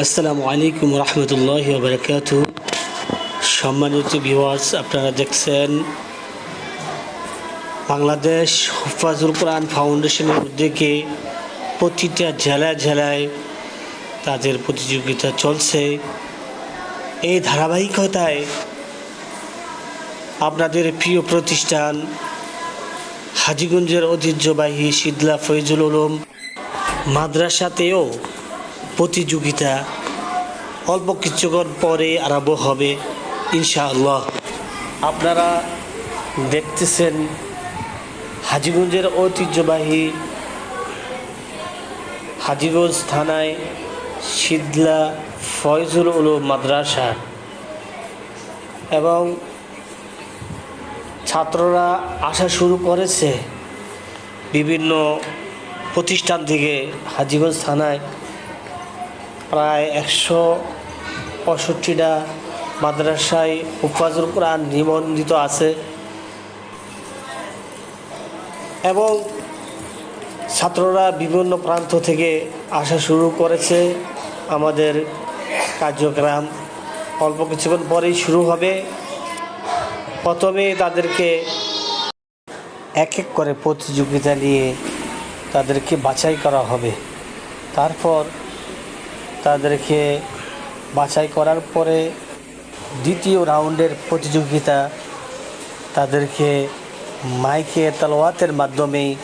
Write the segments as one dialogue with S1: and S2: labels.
S1: আসসালামু আলাইকুম রহমতুল্লাহ বারকাত সম্মানিত ভিওয়ার্স আপনারা দেখছেন বাংলাদেশ হুফাজুল কোরআন ফাউন্ডেশনের উদ্যোগে প্রতিটা জেলায় জেলায় তাদের প্রতিযোগিতা চলছে। এই ধারাবাহিকতায় আপনাদের প্রিয় প্রতিষ্ঠান হাজিগঞ্জের ঐতিহ্যবাহী শিদলা ফৈজুল উলুম মাদ্রাসাতেও প্রতিযোগিতা অল্প কিছুক্ষণ পরে আরম্ভ হবে, ইনশাআল্লাহ। আপনারা দেখতেছেন হাজিগঞ্জের ঐতিহ্যবাহী হাজিগঞ্জ থানায় শীতলা ফয়জুল উলুম মাদ্রাসা এবং ছাত্ররা আসা শুরু করেছে। বিভিন্ন প্রতিষ্ঠান থেকে হাজিগঞ্জ থানায় প্রায় একশো পঁয়ষট্টিটা মাদ্রাসায় উপাজুল কোরআন নিবন্ধিত আছে। এবং ছাত্ররা বিভিন্ন প্রান্ত থেকে আসা শুরু করেছে। আমাদের কার্যক্রম অল্প কিছুক্ষণ পরেই শুরু হবে। প্রথমে তাদেরকে এক এক করে প্রতিযোগিতা নিয়ে তাদেরকে বাছাই করা হবে। তারপর তাদেরকে বাছাই করার পরে দ্বিতীয় রাউন্ডের প্রতিযোগিতা তাদেরকে মাইকে তালোয়াতের মাধ্যমেই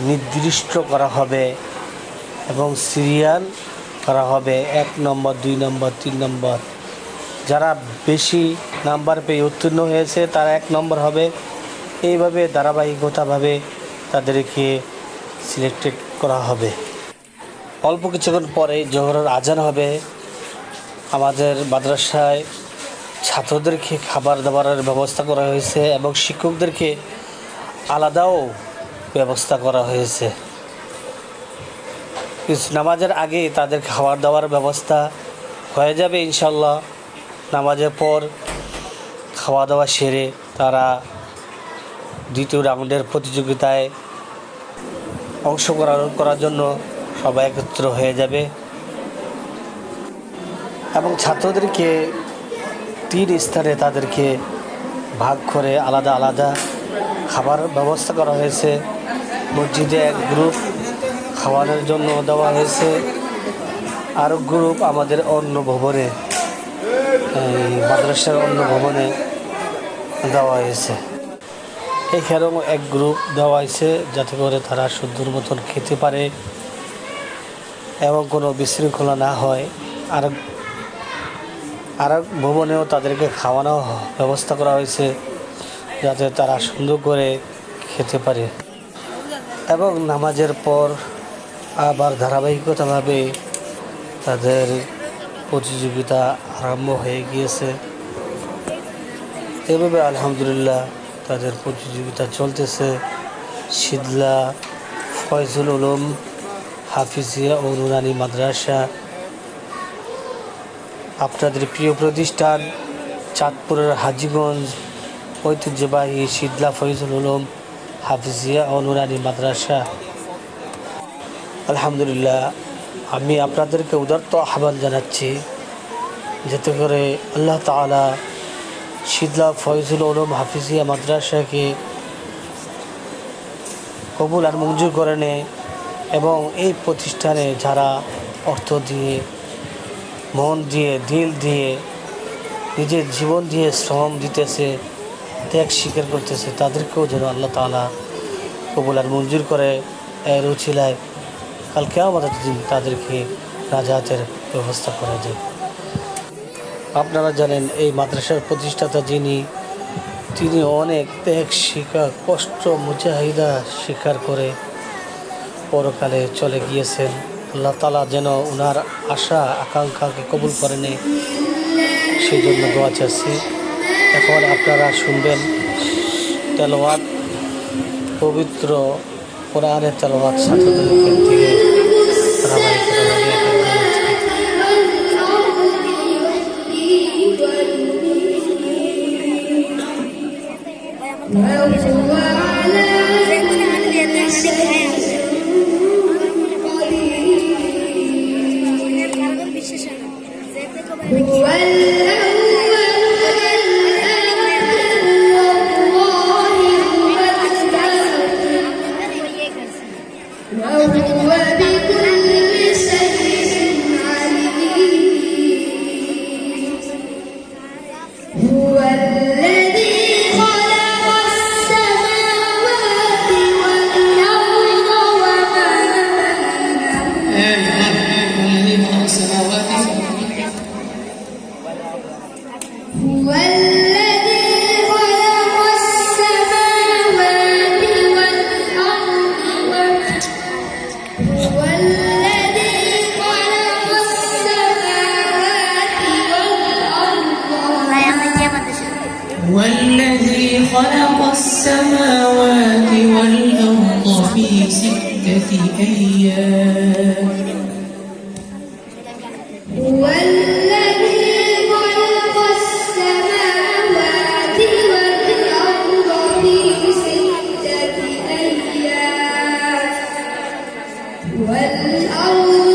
S1: নির্দিষ্ট করা হবে এবং সিরিয়াল করা হবে এক নম্বর, দুই নম্বর, তিন নম্বর। যারা বেশি নাম্বার পেয়ে উত্তীর্ণ হয়েছে, তারা এক নম্বর হবে। এইভাবে ধারাবাহিকতাভাবে তাদেরকে সিলেক্টেড করা হবে। অল্প কিছুক্ষণ পরে জোহরের আজান হবে। আমাদের মাদ্রাসায় ছাত্রদেরকে খাবার দাবারের ব্যবস্থা করা হয়েছে এবং শিক্ষকদেরকে আলাদাও ব্যবস্থা করা হয়েছে। নামাজের আগে তাদের খাবার দাবার ব্যবস্থা হয়ে যাবে ইনশাল্লাহ নামাজের পর খাওয়া দাওয়া সেরে তারা দ্বিতীয় রাউন্ডের প্রতিযোগিতায় অংশগ্রহণ করার জন্য সবাই একত্র হয়ে যাবে। এবং ছাত্রদেরকে তিন স্তরে তাদেরকে ভাগ করে আলাদা আলাদা খাবার ব্যবস্থা করা হয়েছে। মসজিদে এক গ্রুপ খাওয়ানোর জন্য দেওয়া হয়েছে। আরও গ্রুপ আমাদের অন্য ভবনে মাদ্রাসার অন্য ভবনে দেওয়া হয়েছে। এখানেও এক গ্রুপ দেওয়া হয়েছে যাতে করে তারা সুন্দর মতন খেতে পারে। এবং কোনো বিশৃঙ্খলা না হয়, আর আর ভবনেও তাদেরকে খাওয়ানো ব্যবস্থা করা হয়েছে যাতে তারা সুন্দর করে খেতে পারে। এবং নামাজের পর আবার ধারাবাহিকতাভাবে তাদের প্রতিযোগিতা আরম্ভ হয়ে গিয়েছে। এভাবে আলহামদুলিল্লাহ তাদের প্রতিযোগিতা চলতেছে। শীতলা ফয়জুল উলুম হাফিজিয়া ও নুরানি মাদ্রাসা। আপনাদের প্রিয় প্রতিষ্ঠান চাঁদপুরের হাজিগঞ্জ ঐতিহ্যবাহী শীতলা ফয়জুল উলুম হাফিজিয়া ও নুরানি মাদ্রাসা। আলহামদুলিল্লাহ, আমি আপনাদেরকে উদার্ত আহ্বান জানাচ্ছি যাতে করে আল্লাহ তালা শীতলা ফয়জুল উলুম হাফিজিয়া মাদ্রাসাকে কবুল আর মঞ্জুর করে নেয়। এবং এই প্রতিষ্ঠানে যারা অর্থ দিয়ে, মন দিয়ে, দিল দিয়ে, নিজের জীবন দিয়ে শ্রম দিতেছে, ত্যাগ স্বীকার করতেছে, তাদেরকেও যেন আল্লাহ তালা কবুল আর মঞ্জুর করে এর উচিলায় কালকে আমাদের দিন তাদেরকে রাজাতের ব্যবস্থা করা যায়। আপনারা জানেন, এই মাদ্রাসার প্রতিষ্ঠাতা যিনি, তিনি অনেক ত্যাগ শিকার কষ্ট, মুজাহিদা স্বীকার করে পরকালে চলে গিয়েছেন। আল্লাহ তালা যেন ওনার আশা, আকাঙ্ক্ষাকে কবুল করেনি সেই জন্য দোয়া চাচ্ছি। এখন আপনারা শুনবেন তেলোয়াত পবিত্র কোরআনের তেলোয়াত সাথে থেকে ধারাবাহিকতাভাবে
S2: Yeah.
S3: والذي خلق السماوات
S2: والأرض
S3: في ستة أيام.
S2: هو والأرض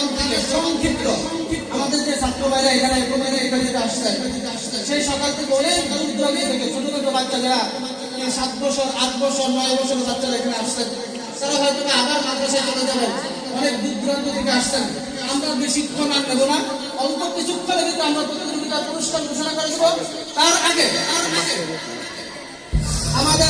S4: জবান থেকে সংক্ষিপ্ত এখানে এখানে এখানে সকাল থেকে ছোট ছোট বাচ্চা সাত বছর, আট বছর, নয় বছরের বাচ্চারা এখানে আসছেন, তারা হয়তো আবার মাদ্রাসায় চলে যাবেন। অনেক দূর দূরান্ত থেকে আসছেন। আমরা বেশিক্ষণ আর নেব না। অল্প কিছুক্ষণে কিন্তু আমরা প্রতিযোগিতার পুরস্কার ঘোষণা করে দেবো। তার আগে। আমাদের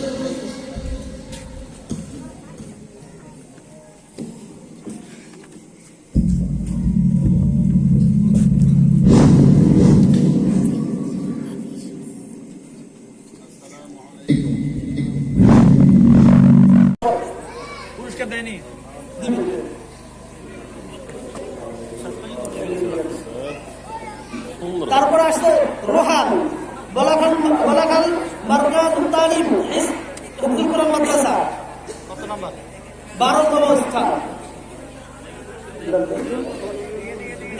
S5: তারপরে আসছে রোহান বলাখাল বলাখাল মার্কাজ তালিম উদ্দুল কোরআন মাদ্রাসা। বারোতম স্থান।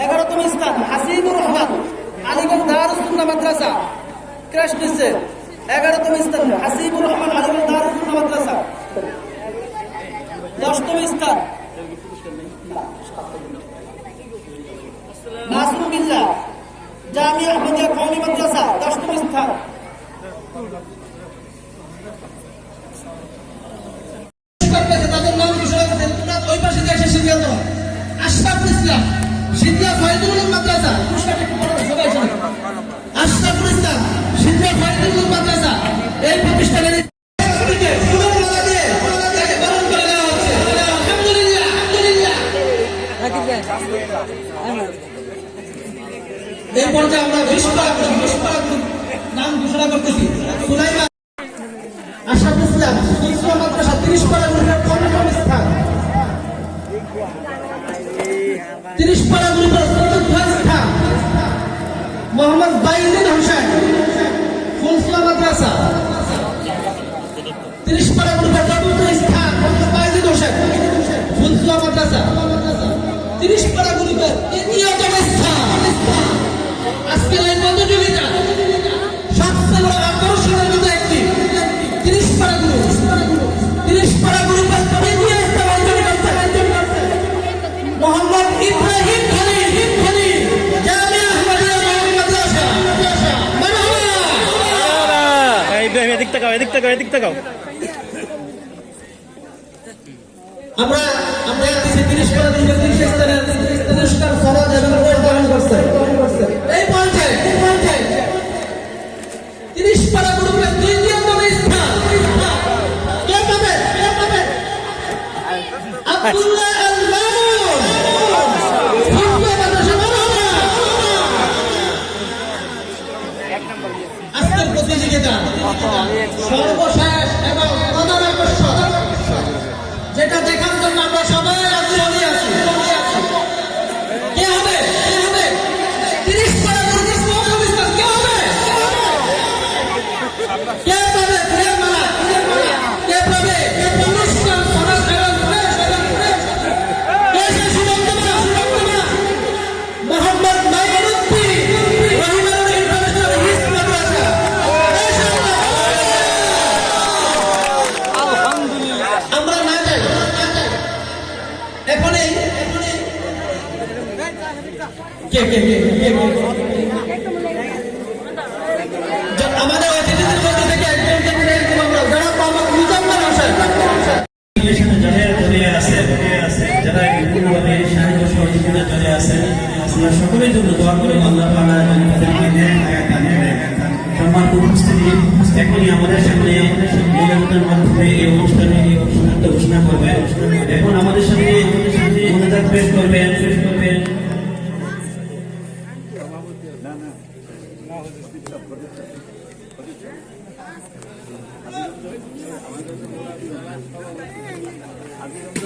S5: এগারোতম স্থান, হাসিবুর রহমান, আলিগঞ্জ দারুসুন্না মাদ্রাসা। ক্রাশ নিচ্ছে এগারোতম স্থান, হাসিবুর রহমান, আলিগঞ্জ দারুসুন্না মাদ্রাসা। দশতম স্থান। মাসুম বিল্লাহ জামিয়া আহমদিয়া কওমি মাদ্রাসা, দশতম স্থান।
S4: তাদের নাম ঘোষণা আশরাফুল ইসলাম, সিদ্দিয়া ফয়দুল মাদ্রাসা পুরস্কারটা একটু আশরাফুল ইসলাম সিদ্দিয়া ফয়দুল মাদ্রাসা, এই প্রতিষ্ঠানের এই যে আমরা বিস্ফোরক বিস্ফোরক নাম ঘোষণা করতেছি। সুলাইমান। আশাদ ইসলাম ইসলাম মাদ্রাসা তিরিশ স্থান। তিরিশ পাড়া চতুর্থ স্থান। মোহাম্মদ বাইদিন
S6: তাকাও, এদিক তাকাও এদিক তাকাও।
S4: আমরা আমরা কিছু তিরিশ করে দিন তিরিশ স্থানের পুরস্কার ফরজ এবং উপহার করছে। এই পর্যায়ে এই পর্যায়ে, তিরিশ পারা গ্রুপের দ্বিতীয়তম স্থান। কে পাবে? কে পাবে? আব্দুল্লাহ কে কে কে কে আমাদের অতিথিদের মধ্যে থেকে একজনকে প্রেরণ আমরা। যারা মোহাম্মদ মুজাম্মেল হোসেন
S7: যারা চলে আসে যারা বিভিন্নভাবে সাহায্য সহযোগিতা চলে আসে আমরা সকলের জন্য দোয়া করে। আল্লাহ তাআলা যেন তাদেরকে নেয় হায়াত দান করেন। সম্মানিত উপস্থিতি, এখনই আমাদের সামনে নিবেদনের মাধ্যমে এই অনুষ্ঠানে অনুষ্ঠানটা ঘোষণা করবেন এখন আমাদের সামনে মনোজাত পেশ করবেন পেশ করবেন।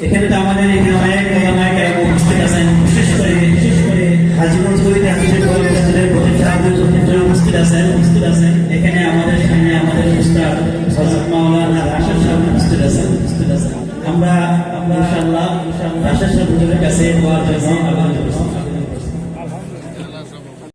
S7: এখানে আমাদের এখানে আমাদের আমরা আমরা ইনশাআল্লাহ রাশেদ সাহেব হুজুরের কাছে দোয়ার জন্য